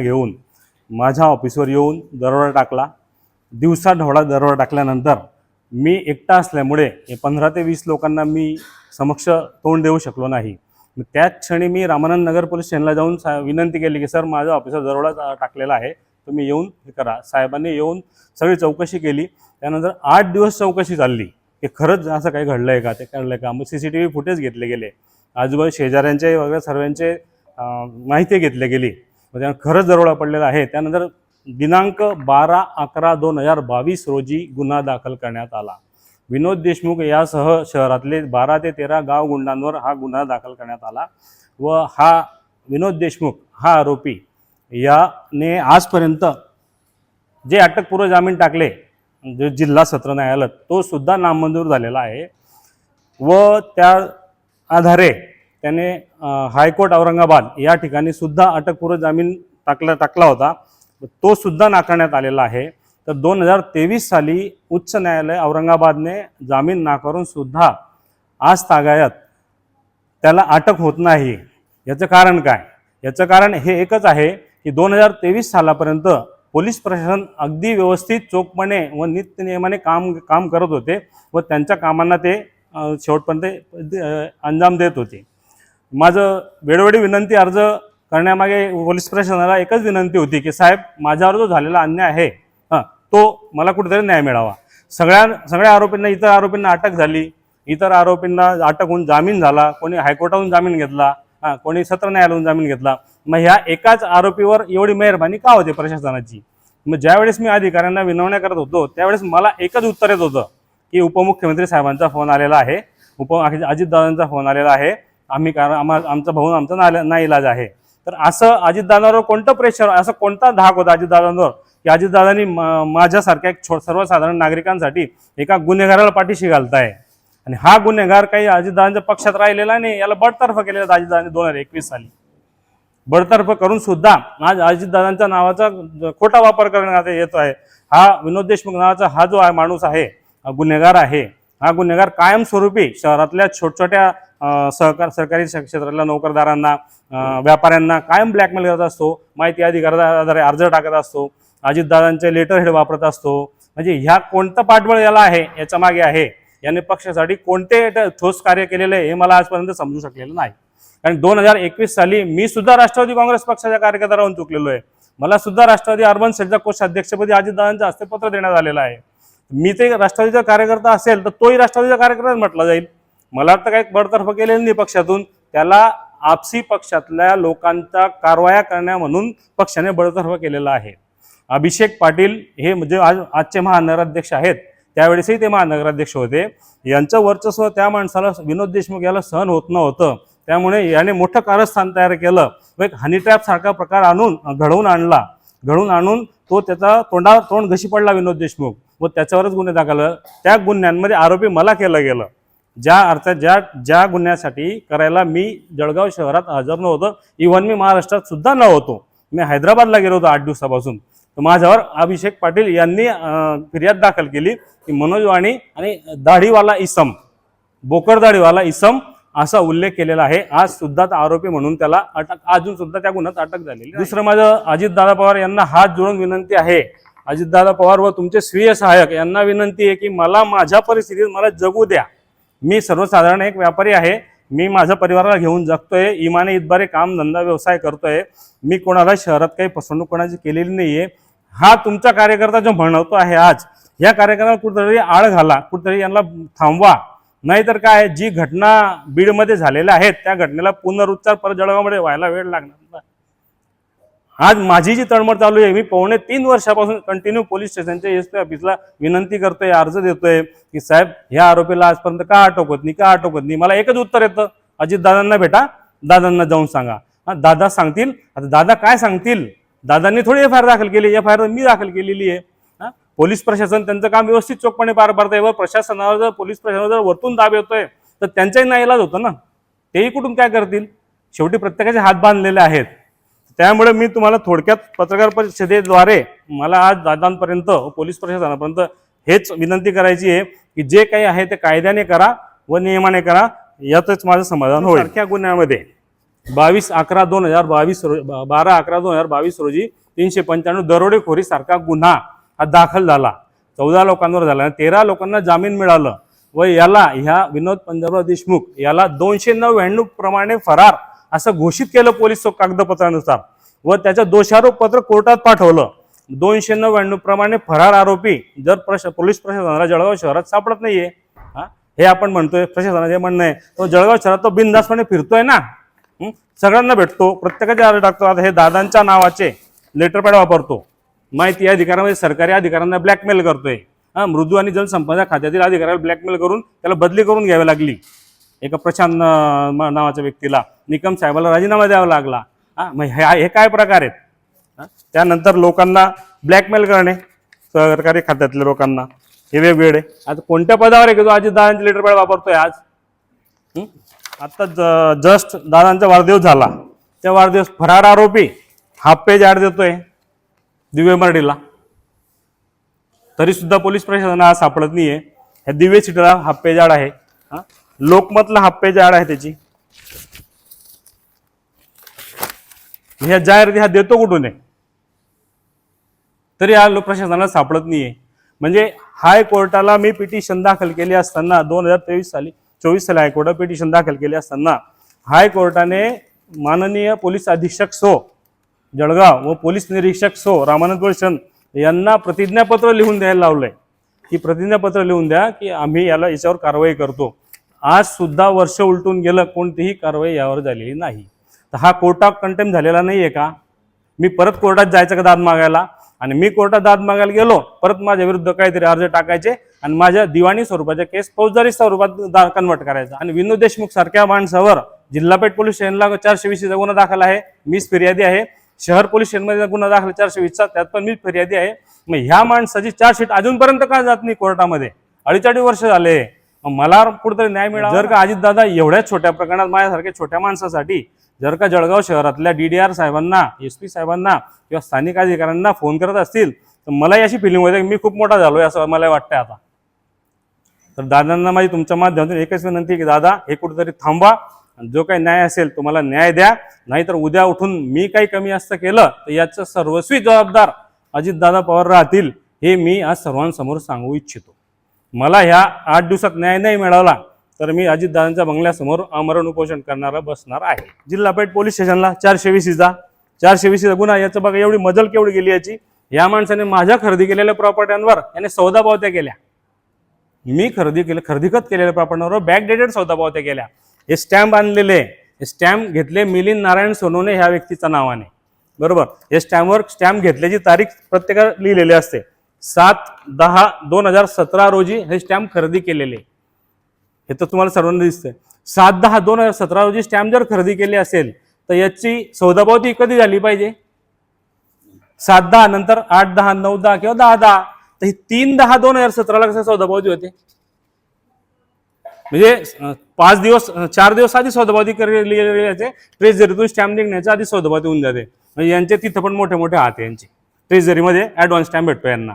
घेऊन माझ्या ऑफिसवर येऊन दरोडा टाकला. दिवसा ढवळा दरोडा टाकल्यानंतर मी एकटा असल्यामुळे हे पंधरा ते वीस लोकांना मी समक्ष तोंड देऊ शकलो नाही. त्याच क्षणी मी रामानंद नगर पोलीस स्टेशनला जाऊन सा विनंती केली की सर माझा ऑफिसर दरोडा टाकलेला आहे. तुम्ही येऊन हे करा. साहेबांनी येऊन सगळी चौकशी केली. त्यानंतर आठ दिवस चौकशी चालली. की खरंच असं काही घडलं आहे का? ते घडलं आहे का? मग C C T V footage घेतले गेले. आजूबाजू शेजाऱ्यांचे वगैरे सर्वांचे माहिती घेतली गेली. त्यानं खरंच दरोडा पडलेला आहे. त्यानंतर दिनांक बारा अकरा दोन हजार बावीस रोजी गुन्हा दाखल करण्यात आला. विनोद देशमुख यासह शहरातले बारा ते तेरा गाव गुंडांवर हा गुन्हा दाखल करण्यात आला व हा विनोद देशमुख हा आरोपी याने आजपर्यंत जे अटकपूर्व जामीन टाकले जे जिल्हा सत्र न्यायालय तो सुद्धा नामंजूर झालेला आहे व त्या आधारे त्याने हायकोर्ट औरंगाबाद या ठिकाणी सुद्धा अटकपूर्व जामीन टाकला टाकला होता. तो सुद्धा नाकारण्यात आलेला आहे. तर दोन हजार तेवीस साली उच्च न्यायालय औरंगाबादने जामीन नाकारून सुद्धा आज तागायत त्याला अटक होत नाही. याचं कारण काय? याचं कारण हे एकच आहे की दोन हजार तेवीस सालापर्यंत पोलीस प्रशासन अगदी व्यवस्थित चोखपणे व नित्यनियमाने काम काम करत होते व त्यांच्या कामांना ते शेवटपर्यंत अंजाम देत होते. माझं वेळोवेळी विनंती अर्ज करण्यामागे पोलीस प्रशासनाला एकच विनंती होती की साहेब माझ्यावर जो झालेला अन्याय आहे हां तो मला कुठेतरी न्याय मिळावा. सगळ्या सगळ्या आरोपींना इतर आरोपींना अटक झाली. इतर आरोपींना अटक होऊन जामीन झाला. कोणी हायकोर्टाहून जामीन घेतला हां कोणी सत्र न्यायालयाहून जामीन घेतला. मग ह्या एकाच आरोपीवर एवढी मेहरबानी का होते प्रशासनाची? मग ज्यावेळेस मी अधिकाऱ्यांना विनवण्या करत होतो त्यावेळेस मला एकच उत्तर येत होतं की उपमुख्यमंत्री साहेबांचा फोन आलेला आहे उप अजितदादांचा फोन आलेला आहे. आम्ही कारण आम्हा आमचा भाऊ आमचा ना नाईलाज आहे. तर असं अजितदादांवर कोणतं प्रेशर असं कोणता धाक होता अजितदादांवर? की अजितदादांनी माझ्यासारख्या एक छो सर्वसाधारण नागरिकांसाठी एका गुन्हेगाराला पाठीशी घालताय. आणि हा गुन्हेगार काही अजितदादांच्या पक्षात राहिलेला नाही याला बडतर्फ केलेला अजितदादांनी दोन हजार एकवीस साली. बडतर्फ करून सुद्धा आज अजितदादांच्या नावाचा खोटा वापर करण्यात येतो आहे. हा विनोद देशमुख नावाचा हा जो आहे माणूस आहे गुन्हेगार आहे. हा गुन्हेगार कायमस्वरूपी शहरातल्या छोट्या छोट्या सहकार सरकारी क्षेत्रातल्या नोकरदारांना व्यापाऱ्यांना कायम ब्लॅकमेल करत असतो माहिती अधिकाराच्या अर्ज टाकत असतो अजितदादांचे लेटर हेड वापरत असतो. म्हणजे ह्या कोणतं पाठबळ याला आहे याच्या मागे आहे याने पक्षासाठी कोणते ठोस कार्य केलेलं आहे हे मला आजपर्यंत समजू शकलेलं नाही. कारण दोन हजार एकवीस साली मी सुद्धा राष्ट्रवादी काँग्रेस पक्षाच्या कार्यकर्ता राहून चुकलेलो आहे. मला सुद्धा राष्ट्रवादी अर्बन सेलच्या कोष अध्यक्षपदी अजितदादांच्या हस्ते पत्र देण्यात आलेलं आहे. मी ते राष्ट्रवादीचा कार्यकर्ता असेल तर तोही राष्ट्रवादीचा कार्यकर्ताच म्हटला जाईल. मला वाटतं काही बडतर्फ केलेलं नाही पक्षातून. त्याला आपसी पक्षातल्या लोकांचा कारवाया करण्या म्हणून पक्षाने बडतर्फ केलेला आहे. अभिषेक पाटील हे म्हणजे आज आजचे महानगराध्यक्ष आहेत. त्यावेळेसही ते महानगराध्यक्ष होते. यांचं वर्चस्व त्या माणसाला विनोद देशमुख याला सहन होत नव्हतं. त्यामुळे याने मोठं कारस्थान तयार केलं व एक हनीट्रॅप सारखा प्रकार आणून घडवून आणला. घडवून आणून तो त्याचा तोंडावर तोंड घशी पडला विनोद देशमुख व त्याच्यावरच गुन्हे दाखल त्या गुन्ह्यांमध्ये आरोपी मला केलं गेलं. ज्या अर्थात ज्या ज्या गुन्ह्यासाठी करायला मी जळगाव शहरात हजर नव्हतो इव्हन मी महाराष्ट्रात सुद्धा नव्हतो. मी हैदराबादला गेलो होतो आठ दिवसापासून. तर माझ्यावर अभिषेक पाटील यांनी फिर्याद दाखल केली की मनोज वाणी आणि दाढीवाला इसम बोकर दाढीवाला इसम असा उल्लेख केलेला आहे. आज सुद्धा आरोपी म्हणून त्याला अटक अजून सुद्धा त्या गुन्ह्यात अटक झालेली दुसरं माझं अजितदादा पवार यांना हात जोडून विनंती आहे. अजितदादा पवार व तुमचे स्वीय सहाय्यक यांना विनंती आहे की मला माझ्या परिस्थितीत मला जगू द्या. मी सर्वसाधारण एक व्यापारी आहे. मी माझ्या परिवाराला घेऊन जगतोय. इमाने इतबारे काम धंदा व्यवसाय करतोय. मी कोणाला शहरात काही फसवणूक कोणाची केलेली नाहीये. हा तुमचा कार्यकर्ता जो म्हणतो आहे आज या कार्यक्रमाला कुठेतरी आळ घाला. कुठेतरी यांना थांबवा. नाहीतर काय जी घटना बीडमध्ये झालेल्या आहेत त्या घटनेला पुनरुच्चार परत जळगावमध्ये व्हायला वेळ लागणार. आज माझी जी तळमळ चालू आहे मी पावणे तीन वर्षापासून कंटिन्यू पोलीस स्टेशनच्या एस पी ऑफिसला विनंती करतोय अर्ज देतोय की साहेब ह्या आरोपीला आजपर्यंत का आटोकत नाही का आटोकत नाही? मला एकच उत्तर येतं अजित दादांना भेटा दादांना जाऊन सांगा. हा दादा सांगतील? आता दादा काय सांगतील? दादांनी थोडी एफ आय आर दाखल केली एफ आय आर मी दाखल केलेली आहे. हा? पोलीस प्रशासन त्यांचं काम व्यवस्थित चोखपणे पार पाडतंय व प्रशासनावर जर पोलीस प्रशासनावर जर वरतून दाब येतोय तर त्यांचाही नाईलाज होतं ना? तेही कुठून काय करतील? शेवटी प्रत्येकाचे हात बांधलेले आहेत. त्यामुळे मी तुम्हाला थोडक्यात पत्रकार परिषदेद्वारे मला आज दादांपर्यंत पोलीस प्रशासनापर्यंत हेच विनंती करायची आहे की जे काही आहे ते कायद्याने करा व नियमाने करा यातच माझं समाधान होईल. सारख्या गुन्ह्यामध्ये. बावीस अकरा दोन हजार बावीस रो बारा अकरा दोन हजार बावीस रोजी तीनशे पंच्याण्णव दरोडेखोरी सारखा गुन्हा हा दाखल झाला. चौदा लोकांवर झाला तेरा लोकांना जामीन मिळालं व याला ह्या विनोद पंजाबराव देशमुख याला दोनशे नव्याण्णव प्रमाणे फरार असं घोषित केलं पोलीस कागदपत्रानुसार व त्याचं दोषारोप पत्र कोर्टात पाठवलं. दोनशे नव्याण्णव प्रमाणे फरार आरोपी जर प्रश पोलीस प्रशासनाला जळगाव शहरात सापडत नाहीये. हा? हे आपण म्हणतोय प्रशासनाचे म्हणणं आहे. तो जळगाव शहरात तो बिनधास्तपणे फिरतोय ना? सगळ्यांना भेटतो. प्रत्येकाचे अर्ज टाकतो आता हे दादांच्या नावाचे लेटरपॅड वापरतो. माहिती अधिकारामध्ये सरकारी अधिकाऱ्यांना ब्लॅकमेल करतोय. हा? मृदू आणि जलसंपदा खात्यातील अधिकाऱ्याला ब्लॅकमेल करून त्याला बदली करून घ्यावी लागली. एका प्रशांत नावाच्या व्यक्तीला. निकम साहेबाला राजीनामा द्यावा लागला. हा मग हे हे काय प्रकार आहेत? त्यानंतर लोकांना ब्लॅकमेल करणे सरकारी खात्यातल्या लोकांना. हे वेगवेगळे. आता कोणत्या पदावर आहे की जो अजित दादांचे लेटर पॅड वापरतोय आज? हं? आता ज जस्ट दादांचा वाढदिवस झाला. त्या वाढदिवस फरार आरोपी हाफ पेज ॲड देतोय दिव्य मराठीला. तरीसुद्धा पोलीस प्रशासन आज सापडत आहे ह्या दिव्य सीटला हाफ पेज ॲड आहे. लोकमतला हाफ पेज ॲड आहे त्याची. ह्या जाहिराती हा देतो कुठून आहे? तरी हा प्रशासनाला सापडत नाहीये. म्हणजे हायकोर्टाला मी पिटिशन दाखल केली असताना दोन हजार तेवीस साली चोवीस साली हायकोर्टात पिटिशन दाखल केली असताना हायकोर्टाने माननीय पोलीस अधीक्षक सो जळगाव व पोलीस निरीक्षक सो रामानंद भूषण यांना प्रतिज्ञापत्र लिहून द्यायला लावलंय. की प्रतिज्ञापत्र लिहून द्या की आम्ही याला याच्यावर कारवाई करतो. आज सुद्धा वर्ष उलटून गेलं कोणतीही कारवाई यावर झालेली नाही. तर हा कोर्टात कंटेम झालेला नाही आहे का? मी परत कोर्टात जायचं का दाद मागायला? आणि मी कोर्टात दाद मागायला गेलो परत माझ्या विरुद्ध काहीतरी अर्ज टाकायचे आणि माझ्या दिवाणी स्वरूपाच्या केस फौजदारी स्वरूपात कन्वर्ट करायचा. आणि विनोद देशमुख सारख्या माणसावर जिल्हापेठ पोलीस स्टेशनला चारशे वीसचा गुन्हा दाखल आहे. मीच फिर्यादी आहे. शहर पोलीस स्टेशनमध्ये गुन्हा दाखल चारशे वीसचा त्यात पण मीच फिर्यादी आहे. मग ह्या माणसाची चार्जशीट अजूनपर्यंत का जात नाही कोर्टामध्ये? अडीचाळीस वर्ष झाले. मग मला कुठेतरी न्याय मिळाला जर का अजितदादा एवढ्या छोट्या प्रकरणात माझ्यासारख्या छोट्या माणसासाठी जर का जळगाव शहरातल्या डी डी आर साहेबांना एस पी साहेबांना किंवा स्थानिक अधिकाऱ्यांना फोन करत असतील तर मला अशी फिलिंग होते की मी खूप मोठा झालोय असं मला वाटतंय आता. तर दादांना माझी तुमच्या माध्यमातून एकच विनंती की दादा हे कुठेतरी थांबा. आणि जो काही न्याय असेल तुम्हाला न्याय द्या. नाहीतर उद्या उठून मी काही कमी असतं केलं तर याचं सर्वस्वी जबाबदार अजितदादा पवार राहतील हे मी आज सर्वांसमोर सांगू इच्छितो. मला ह्या आठ दिवसात न्याय नाही मिळाला. तर मी अजितदादांच्या बंगल्यासमोर आमरण उपोषण करणारा बसणार आहे. जिल्हापेठ पोलीस स्टेशनला चारशे वीसचा चारशे वीसचा गुन्हा याचं बघा एवढी मजल केवढी गेली याची. या माणसाने माझ्या खरेदी केलेल्या प्रॉपर्ट्यांवर याने सौदा पावत्या केल्या. मी खरेदी केलं खरेदीखत केलेल्या प्रॉपर्टीवर बॅकडेटेड सौदा पावत्या केल्या. हे स्टॅम्प आणलेले हे स्टॅम्प घेतले मिलिंद नारायण सोनोने ह्या व्यक्तीच्या नावाने. बरोबर? हे स्टॅम्पवर स्टॅम्प घेतल्याची तारीख प्रत्येकाला लिहिलेली असते. सात दहा दोन हजार सतरा रोजी हे स्टॅम्प खरेदी केलेले. हे तर तुम्हाला सर्वांना दिसतंय. सात दहा दोन हजार सतरा रोजी स्टॅम्प जर खरेदी केली असेल तर याची सौदापावती कधी झाली पाहिजे? सात दहा नंतर आठ दहा नऊ दहा किंवा दहा दहा तर ही तीन दहा दोन हजार सतराला कसं सौदापावती होते? म्हणजे पाच दिवस चार दिवस आधी सौदापावती केलेली ट्रेझरीतून स्टॅम्प निघण्याच्या आधी सौदापावती होऊन जाते. म्हणजे यांचे तिथं पण मोठे मोठे हात यांचे. ट्रेझरीमध्ये ॲडव्हान्स स्टॅम्प भेटतो यांना.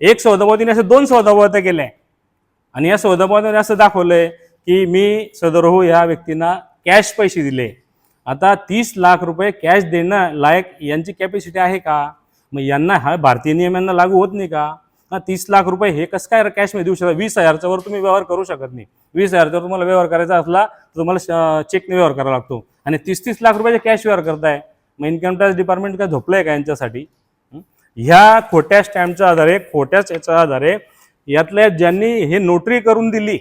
एक सौदापावतीने असे दोन सौदापावत्या केल्या. आणि या सौदापावतीने असं दाखवलंय की मी सदरहू ह्या व्यक्तींना कॅश पैसे दिले. आता तीस लाख रुपये कॅश देणं लायक यांची कॅपॅसिटी आहे का? मग यांना हा भारतीय नियमांना लागू होत नाही का? हा तीस लाख रुपये हे कसं काय कॅशमध्ये देऊ शकता? वीस हजारच्या वर तुम्ही व्यवहार करू शकत नाही. वीस हजारचा तुम्हाला व्यवहार करायचा असला तर तुम्हाला चेकने व्यवहार करावा लागतो. आणि तीस तीस लाख रुपयाचे कॅश व्यवहार करताय. मग इन्कम टॅक्स डिपार्टमेंट काय झोपलंय का यांच्यासाठी? ह्या खोट्या स्टॅम्पच्या आधारे खोट्याच याच्या आधारे यातल्या ज्यांनी हे नोटरी करून दिली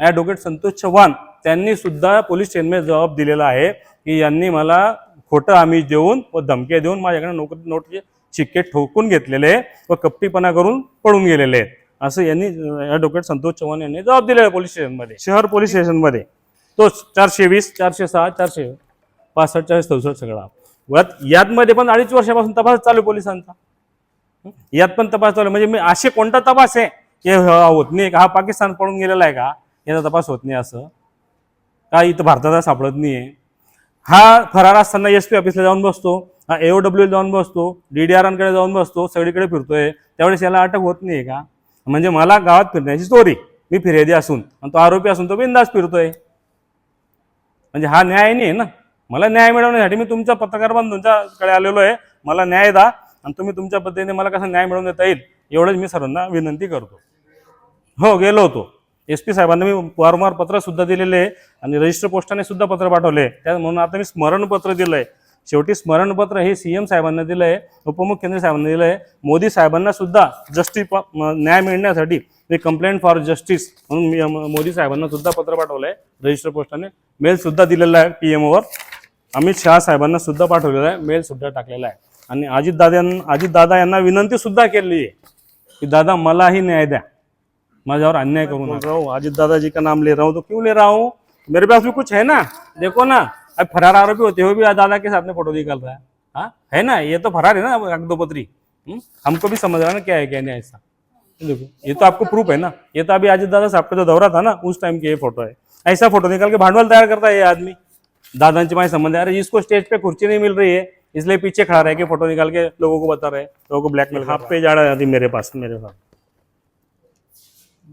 ॲडव्होकेट संतोष चव्हाण त्यांनी सुद्धा पोलीस स्टेशनमध्ये जबाब दिलेला आहे की यांनी मला खोटं आमिष देऊन व धमक्या देऊन माझ्याकडे नोकरी नोटचे शिक्के ठोकून घेतलेले व कपटीपणा करून पळून गेलेले आहेत. असं यांनी ॲडव्होकेट संतोष चव्हाण यांनी जबाब दिलेला आहे पोलीस स्टेशनमध्ये. शहर पोलीस स्टेशनमध्ये. तोच चारशे वीस चारशे सहा चारशे पासष्ट चाळीस चौसष्ट सगळा. यात यातमध्ये पण अडीच वर्षापासून तपास चालू आहे पोलिसांचा. यात पण तपास चालू आहे. म्हणजे मी असे कोणता तपास आहे? की हो, होत नाही का? हा पाकिस्तान पळून गेलेला आहे का? याचा तपास होत नाही असं. का इथं भारताचा सापडत नाही आहे हा फरार असताना एस पी ऑफिसला जाऊन बसतो हा एओ डब्ल्यू जाऊन बसतो डी डी आरांकडे जाऊन बसतो सगळीकडे फिरतोय. त्यावेळेस याला अटक होत नाही का? म्हणजे मला गावात फिरण्याची स्टोरी मी फिर्यादी असून आणि तो आरोपी असून तो बिंदास फिरतोय. म्हणजे हा न्याय नाही आहे ना? मला न्याय मिळवण्यासाठी मी तुमचा पत्रकार बनून तुमच्याकडे आलेलो आहे. मला न्याय द्या आणि तुम्ही तुमच्या पद्धतीने मला कसं न्याय मिळवून देता येईल? एवढंच मी सर्वांना विनंती करतो. हो गेलो होतो. एस पी साहेबांना मी वारंवार पत्र सुद्धा दिलेले आहे आणि रजिस्टर पोस्टाने सुद्धा पत्र पाठवले त्या म्हणून आता मी स्मरणपत्र दिलं आहे शेवटी स्मरणपत्र हे सी एम साहेबांना दिलं आहे उपमुख्यमंत्री साहेबांना दिलं आहे मोदी साहेबांना सुद्धा जस्टिस न्याय मिळण्यासाठी ते कंप्लेंट फॉर जस्टिस म्हणून मी मोदी साहेबांना सुद्धा पत्र पाठवलं आहे रजिस्टर पोस्टाने मेल सुद्धा दिलेला आहे P M over Amit Shah साहेबांना सुद्धा पाठवलेला आहे मेल सुद्धा टाकलेला आहे. आणि अजितदादा अजितदादा यांना विनंती सुद्धा केली आहे की दादा मलाही न्याय द्या. माझ्यावर अन्याय करू नका अजित दादाजी का नाम ले रहा हूँ तो क्यों ले रहा हूँ? मेरे पास भी कुछ है ना? देखो ना अब फरार आरोपी होते हुए भी दादा के साथ में फ़ोटो निकल रहा है। हाँ है ना? ये तो फरार है ना कागदोपत्री हम्म? हमको भी समझ रहा है ना क्या है क्या नहीं ऐसा। देखो ये तो आपको प्रूफ है ना? ये तो अभी अजित दादा साहब का जो दौरा था ना उस टाइम की ये फ़ोटो है। ऐसा फ़ोटो निकाल के भांडवल तैयार करता है ये आदमी। दादांची माझे संबंध है अरे इसको स्टेज पे कुर्सी नहीं मिल रही है इसलिए पीछे खड़ा रह के फ़ोटो निकाल के लोगों को बता रहे हैं लोगों को ब्लैकमेल हाफ़ पेज आ रहा है मेरे पास मेरे पास।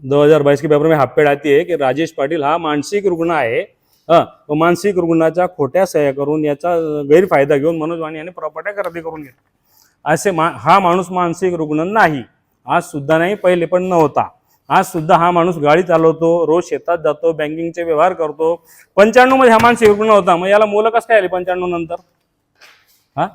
2022 के पेपर में हाफ आती है की राजेश पाटील हा मानसिक रुग्ण आहे. हा मानसिक रुग्णाच्या खोट्या सह्या करून याचा गैरफायदा घेऊन मनोज वाणी यांनी प्रॉपर्ट्या खरेदी करून घेतल्या. असे मा हा माणूस मानसिक रुग्ण नाही. आज सुद्धा नाही पहिले पण नव्हता. आज सुद्धा हा माणूस गाडी चालवतो रोज शेतात जातो बँकिंगचे व्यवहार करतो. पंच्याण्णवमध्ये हा मानसिक रुग्ण होता. मग याला मुलं कसं काय आले पंच्याण्णव नंतर? हा?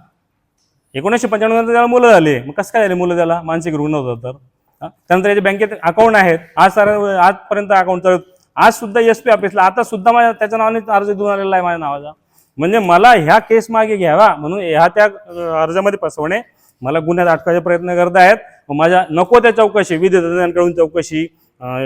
एकोणीसशे पंच्याण्णव नंतर त्याला मुलं झाले. मग कसं काय झाले मुलं त्याला? मानसिक रुग्ण होता तर. त्यानंतर याचे बँकेत अकाउंट आहेत. आज सर आजपर्यंत अकाउंट चालू आज सुद्धा एस पी ऑफिसला आता सुद्धा माझ्या त्याच्या नावाने अर्ज देऊन आलेला आहे माझ्या नावाचा. म्हणजे मला ह्या केस मागे घ्यावा म्हणून ह्या त्या अर्जामध्ये फसवणे मला गुन्ह्यात अटकायचा प्रयत्न करत आहेत. माझ्या नको त्या चौकशी विधिदत्तांकडून चौकशी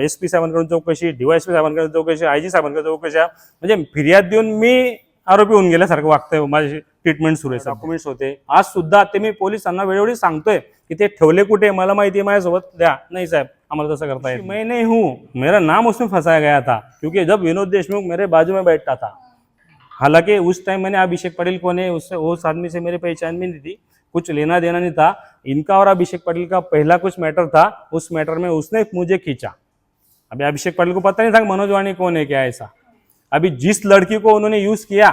एस पी साहेबांकडून चौकशी डीवायएसपी साहेबांकडून चौकशी आय जी चौकशी चौकशा. म्हणजे फिर्याद देऊन मी आरोपी होऊन गेल्यासारखं वागतंय. माझी ट्रीटमेंट सुरू आहे डॉक्युमेंट्स होते. आज सुद्धा ते मी पोलिसांना वेळोवेळी सांगतोय की ते ठेवले कुठे? मला माहिती आहे माझ्यासोबत. द्या. नाही साहेब आम्हाला तसं करता येत मैं नहीं हूँ. मेरा नाम उसमें फंसाया गया था क्योंकि जब विनोद देशमुख मेरे बाजू में बैठता था। हालांकि उस टाइम मैंने अभिषेक पटेल को ने उससे उस आदमी से मेरी पहचान भी नहीं थी। कुछ लेना देना नहीं था। इनका और अभिषेक पटेल का पहला कुछ मैटर था उस मैटर में उसने मुझे खींचा। अभी अभिषेक पटेल को पता नहीं था कि मनोज वाणी कौन है क्या है ऐसा। अभी जिस लड़की को उन्होंने यूज किया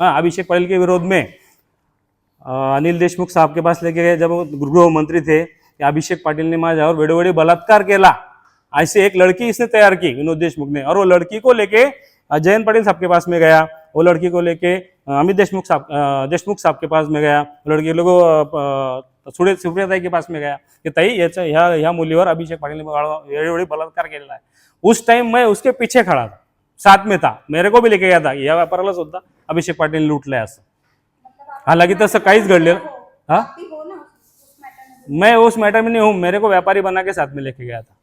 हाँ अभिषेक पटेल के विरोध में अनिल देशमुख साहब के पास लेके गए जब गृह मंत्री थे अभिषेक पाटिल ने माझ्यावर वेळोवेळी बलात्कार केला। ऐसे एक लड़की इसने तैयार की विनोद देशमुख ने। और वो लड़की को लेके जयंत पाटिल साहब के पास में गया। वो लड़की को लेके अमित देशमुख साहब देशमुख साहब के पास में गया। लड़की लोग सुडे सुप्रियाताई के पास में गया कि ताई याच्या ह्या ह्या मुलीवर अभिषेक पाटिल ने वेळोवेळी बलात्कार केलेला आहे उस टाइम मैं उसके पीछे खड़ा था। साथ में था। मेरे को भी लेके गया था। या व्यापाराला सुद्धा अभिषेक पाटील लुटलंय असं। हालांकि तसं काहीच घडलेलं हा? मैं उस मैटर में नहीं हूँ। मेरे को व्यापारी बना के साथ में लेके गया था।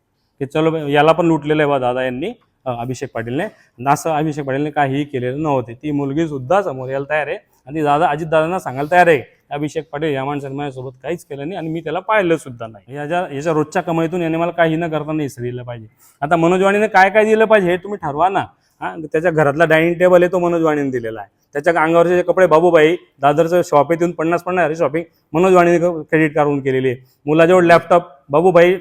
की चलो याला पण लुटलेलं आहे बा दादा यांनी अभिषेक पाटीलने. असं अभिषेक पाटीलने काहीही केलेलं नव्हते. ती मुलगी सुद्धा समोर यायला तयार आहे. आणि दादा अजित दादांना सांगायला तयार आहे. अभिषेक पाटील या माणसाने माझ्यासोबत काहीच केलं नाही आणि मी त्याला पाहिलं सुद्धा नाही. याच्या याच्या रोजच्या कमाईतून याने मला काही न करता नाही दिलं पाहिजे. आता मनोजवाणीने काय काय दिलं पाहिजे हे तुम्ही ठरवा ना. हा? त्याच्या घरातला डायनिंग टेबल आहे तो मनोजवाणीने दिलेला आहे. त्याच्या अंगावरचे जे कपडे बाबूबाई दादरचं शॉप येथून पन्नास पन्नास शॉपिंग मनोजवाणीने क्रेडिट काढून केलेली आहे. मुलाजवळ लॅपटॉप बाबूबाई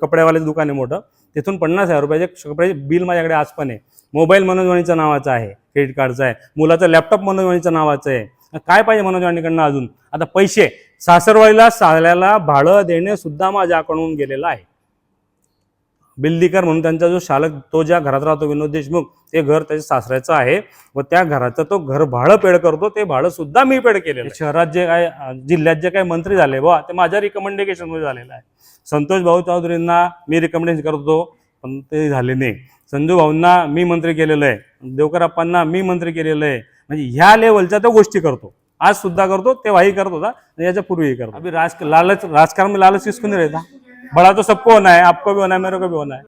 कपड्यावाल्याचं दुकान आहे मोठं. तिथून पन्नास हजार रुपयाचे कपड्याचे बिल माझ्याकडे आज पण आहे. मोबाईल मनोजवाणीचं नावाचं नावाचा आहे क्रेडिट कार्डचा आहे. मुलाचं लॅपटॉप मनोजवाणीचं नावाचं आहे. काय पाहिजे मनोज वाणीकडनं अजून? आता पैसे. सासरवाडीला साल्याला भाडं देणे सुद्धा माझ्याकडून गेलेलं आहे. बिल्लीकर म्हणून त्यांचा जो शालक तो ज्या घरात राहतो विनोद देशमुख ते घर त्याच्या सासऱ्याचं आहे व त्या घराचं तो घर भाडं पेड करतो ते भाडं सुद्धा मी पेड केलेलं शहरात जे काय जिल्ह्यात जे काही मंत्री झाले बा ते माझ्या रिकमेंडेशनमध्ये झालेलं आहे. संतोष भाऊ चौधरींना मी रिकमेंडेशन करतो पण ते झाले नाही. संजू भाऊंना मी मंत्री केलेलं आहे. देवकरप्पांना मी मंत्री केलेलं आहे. म्हणजे ह्या लेवलच्या तो गोष्टी करतो. आज सुद्धा करतो तेव्हाही करत होता याच्या पूर्वीही करतो अभी राज लालच राजकारण में लालच किसको नहीं रहता? बड़ा तो सबको होना है आपको भी होना है मेरे को भी होना है।